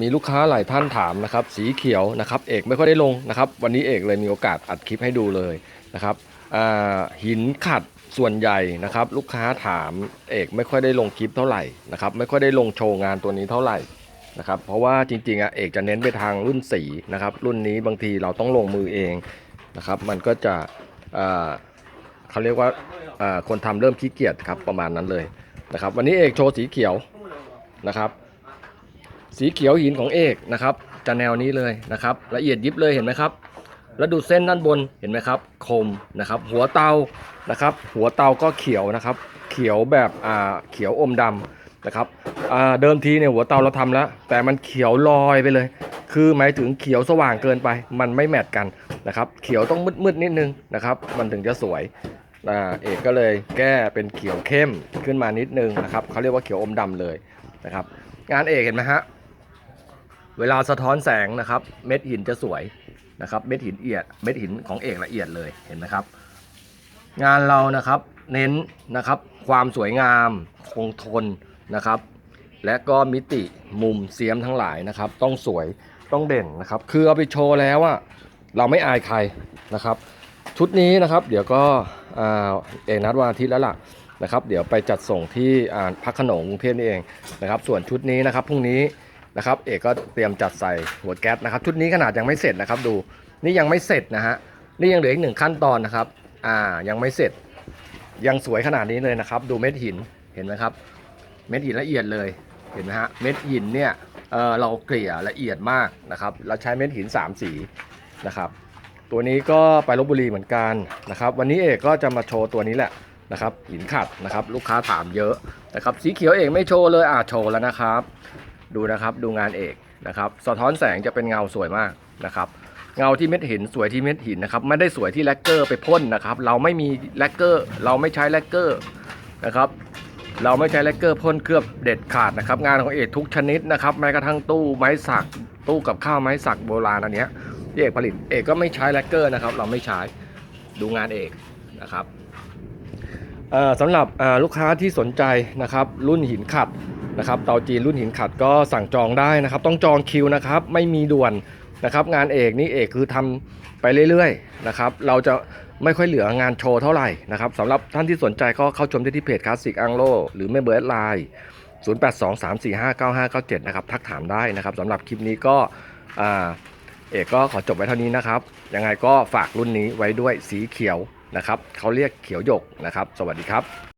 มีลูกค้าหลายท่านถามนะครับ สีเขียวนะครับ เอกไม่ค่อยได้ลงนะครับ วันนี้เอกเลยมีโอกาสอัดคลิปให้ดูเลยนะครับหินขัดส่วนใหญ่นะครับ ลูกค้าถามเอกไม่ค่อยได้ลงคลิปเท่าไหร่นะครับ ไม่ค่อยได้ลงโชว์งานตัวนี้เท่าไหร่นะครับ เพราะว่าจริงๆอะเอกจะเน้นไปทางรุ่นสีนะครับ รุ่นนี้บางทีเราต้องลงมือเองนะครับ มันก็จะเขาเรียกว่าอ่าคนทำเริ่มขี้เกียจครับประมาณนั้นเลยนะครับ วันนี้เอกโชว์สีเขียวนะครับ สีเขียวหินของเอกนะครับจะแนวนี้เลยนะครับ ละเอียดยิบเลยเห็นไหมครับ แล้วดูเส้นด้านบนเห็นไหมครับ คมนะครับ หัวเตานะครับ หัวเตาก็เขียวนะครับ เขียวแบบอ่าเขียวอมดำนะครับอ่าเดิมทีเนี่ยหัวเตาเราทำแล้ว แต่มันเขียวลอยไปเลย คือหมายถึงเขียวสว่างเกินไป มันไม่แมทกันนะครับ เขียวต้องมืดๆนิดนึงนะครับ มันถึงจะสวยอ่าเอกก็เลยแก้เป็นเขียวเข้มขึ้นมานิดนึงนะครับเขาเรียกว่าเขียวอมดำเลยนะครับ งานเอกเห็นไหมฮะ เวลาสะท้อนแสงนะครับ เม็ดหินจะสวยนะครับ เม็ดหินเอียด เม็ดหินของเอกละเอียดเลยเห็นไหมครับ งานเรานะครับเน้นนะครับความสวยงามคงทนนะครับ และก็มิติมุมเสียมทั้งหลายนะครับ ต้องสวยต้องเด่นนะครับ คือเอาไปโชว์แล้วอะเราไม่อายใครนะครับ ชุดนี้นะครับเดี๋ยวก็เอกนัดวันอาทิตย์แล้วล่ะนะครับ เดี๋ยวไปจัดส่งที่พักขนงกรุงเทพนี่เองนะครับ ส่วนชุดนี้นะครับพรุ่งนี้ นะครับ เอกก็เตรียมจัดใส่หัวแก๊สนะครับ ชุดนี้ขนาดยังไม่เสร็จนะครับ ดูนี่ยังไม่เสร็จนะฮะนี่ยังเหลืออีกหนึ่งขั้นตอนนะครับ อ่ายังไม่เสร็จ ยังสวยขนาดนี้เลยนะครับ ดูเม็ดหินเห็นไหมครับ เม็ดหินละเอียดเลยเห็นไหมฮะเม็ดหินเนี่ยเออเราเกลี่ยละเอียดมากนะครับเราใช้เม็ดหิน 3 สีนะครับ ตัวนี้ก็ไปลบบุรีเหมือนกันนะครับ วันนี้เอกก็จะมาโชว์ตัวนี้แหละนะครับหินขัดนะครับ ลูกค้าถามเยอะนะครับ สีเขียวเอกไม่โชว์เลยอ่าโชว์แล้วนะครับ ดูนะครับดูงานเอกนะครับ สะท้อนแสงจะเป็นเงาสวยมากนะครับ เงาที่เม็ดหินสวยที่เม็ดหินนะครับไม่ได้สวยที่แลกเกอร์ไปพ่นนะครับ เราไม่มีแลกเกอร์ เราไม่ใช้แลกเกอร์นะครับ เราไม่ใช้แลกเกอร์พ่นเคลือบเด็ดขาดนะครับ งานของเอกทุกชนิดนะครับแม้กระทั่งตู้ไม้สักตู้กับข้าวไม้สักโบราณอันเนี้ยที่เอกผลิตเอกก็ไม่ใช้แลกเกอร์นะครับ เราไม่ใช้ดูงานเอกนะครับ สำหรับลูกค้าที่สนใจนะครับรุ่นหินขัดนะครับเตาจีนรุ่นหินขัดก็สั่งจองได้นะครับ ต้องจองคิวนะครับไม่มีด่วนนะครับงานเอกนี่เอกคือทำไปเรื่อยๆนะครับเราจะไม่ค่อยเหลืองานโชว์เท่าไหร่นะครับสำหรับท่านที่สนใจก็เข้าชมได้ที่เพจคลาสสิกอังโลหรือไม่เบิร์ดไลน์0823459597 นะครับ ทักถามได้นะครับสำหรับคลิปนี้ก็อเอกก็ขอจบไว้เท่านี้นะครับ ยังไงก็ฝากรุ่นนี้ไว้ด้วยสีเขียว นะครับเขาเรียกเขียวหยกนะครับ สวัสดีครับ